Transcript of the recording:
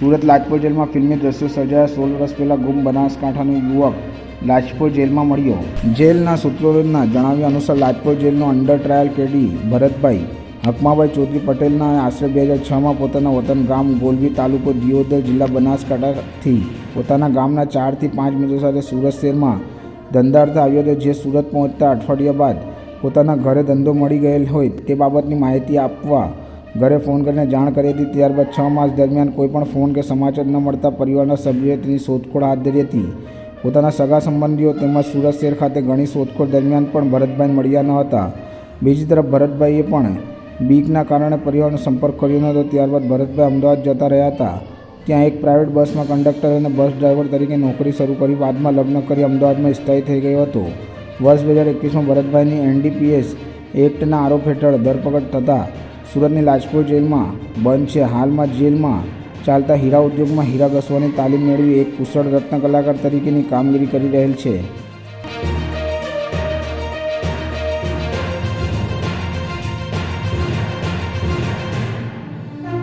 સુરત લાજપોર જેલમાં ફિલ્મી દ્રશ્યો સર્જાયા. સોળ વર્ષ પહેલાં ગુમ બનાસકાંઠાનો યુવક લાજપોર જેલમાં મળ્યો. જેલના સૂત્રોના જણાવ્યા અનુસાર, લાજપોર જેલનો અંડર ટ્રાયલ કેડી ભરતભાઈ હકમાભાઈ ચૌધરી પટેલના આશરે બે હજાર છમાં પોતાના વતન ગામ ગોલવી તાલુકો દિયોદર જિલ્લા બનાસકાંઠાથી પોતાના ગામના ચારથી પાંચ મિત્રો સાથે સુરત શહેરમાં ધંધાર્થે આવ્યો હતો. જે સુરત પહોંચતા અઠવાડિયા બાદ પોતાના ઘરે ધંધો મળી ગયેલ હોય તે બાબતની માહિતી આપવા ઘરે ફોન કરીને જાણ કરી હતી. ત્યારબાદ છ માસ દરમિયાન કોઈપણ ફોન કે સમાચાર ન મળતા પરિવારના સભ્યોએ તેની શોધખોળ હાથ ધરી હતી. પોતાના સગા સંબંધીઓ તેમજ સુરત શહેર ખાતે ઘણી શોધખોળ દરમિયાન પણ ભરતભાઈ મળ્યા ન હતા. બીજી તરફ ભરતભાઈએ પણ બીકના કારણે પરિવારનો સંપર્ક કર્યો ન હતો. ત્યારબાદ ભરતભાઈ અમદાવાદ જતા રહ્યા હતા. ત્યાં એક પ્રાઇવેટ બસમાં કંડક્ટર અને બસ ડ્રાઈવર તરીકે નોકરી શરૂ કરી, બાદમાં લગ્ન કરી, અમદાવાદમાં સ્થાયી થઈ ગયો હતો. વર્ષ બે હજાર એકવીસમાં ભરતભાઈની એનડીપીએસ એક્ટના આરોપ હેઠળ ધરપકડ થતાં સુરતની લાજપોર જેલમાં બંધ છે. હાલમાં જેલમાં ચાલતા હીરા ઉદ્યોગમાં હીરા ઘસવાની તાલીમ મેળવી એક કુશળ રત્ન કલાકાર તરીકેની કામગીરી કરી રહેલ છે.